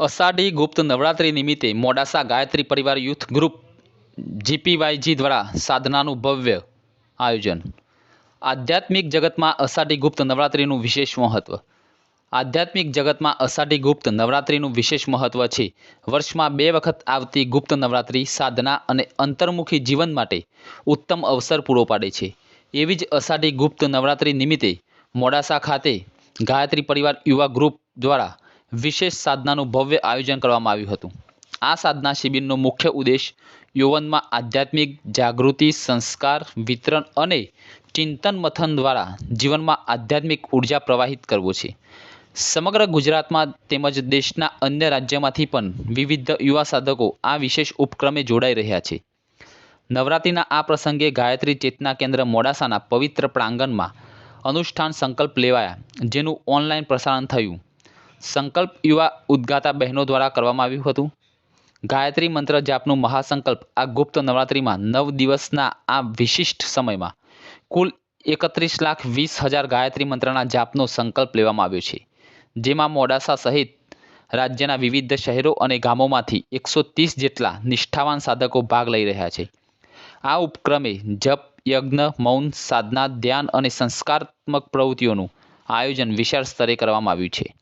અષાઢી ગુપ્ત નવરાત્રિ નિમિત્તે મોડાસા ગાયત્રી પરિવાર youth group જીપીવાયજી દ્વારા સાધનાનું ભવ્ય આયોજન. આધ્યાત્મિક જગતમાં અષાઢી ગુપ્ત નવરાત્રિનું વિશેષ મહત્વ. આધ્યાત્મિક જગતમાં અષાઢી ગુપ્ત નવરાત્રિનું વિશેષ મહત્વ છે. વર્ષમાં બે વખત આવતી ગુપ્ત નવરાત્રિ સાધના અને અંતર્મુખી જીવન માટે ઉત્તમ અવસર પૂરો પાડે છે. એવી જ અષાઢી ગુપ્ત નવરાત્રિ નિમિત્તે મોડાસા ખાતે ગાયત્રી પરિવાર યુવા ગ્રુપ દ્વારા વિશેષ સાધનાનું ભવ્ય આયોજન કરવામાં આવ્યું હતું. આ સાધના શિબિરનો મુખ્ય ઉદ્દેશ યૌવનમાં આધ્યાત્મિક જાગૃતિ, સંસ્કાર, વિતરણ અને ચિંતન મથન દ્વારા જીવનમાં આધ્યાત્મિક ઊર્જા પ્રવાહિત કરવો છે. સમગ્ર ગુજરાતમાં તેમજ દેશના અન્ય રાજ્યમાંથી પણ વિવિધ યુવા સાધકો આ વિશેષ ઉપક્રમે જોડાઈ રહ્યા છે. નવરાત્રિના આ પ્રસંગે ગાયત્રી ચેતના કેન્દ્ર મોડાસાના પવિત્ર પ્રાંગણમાં અનુષ્ઠાન સંકલ્પ લેવાયા, જેનું ઓનલાઈન પ્રસારણ થયું. સંકલ્પ યુવા ઉદ્ગાતા બહેનો દ્વારા કરવામાં આવ્યું હતું. ગાયત્રી મંત્ર જાપનું મહાસંકલ્પ આ ગુપ્ત નવરાત્રિમાં નવ દિવસના આ વિશિષ્ટ સમયમાં કુલ એકત્રીસ લાખ વીસ હજાર ગાયત્રી મંત્રના જાપનો સંકલ્પ લેવામાં આવ્યો છે. જેમાં મોડાસા સહિત રાજ્યના વિવિધ શહેરો અને ગામોમાંથી એકસો ત્રીસ જેટલા નિષ્ઠાવાન સાધકો ભાગ લઈ રહ્યા છે. આ ઉપક્રમે જપ, યજ્ઞ, મૌન, સાધના, ધ્યાન અને સંસ્કારાત્મક પ્રવૃત્તિઓનું આયોજન વિશાળ સ્તરે કરવામાં આવ્યું છે.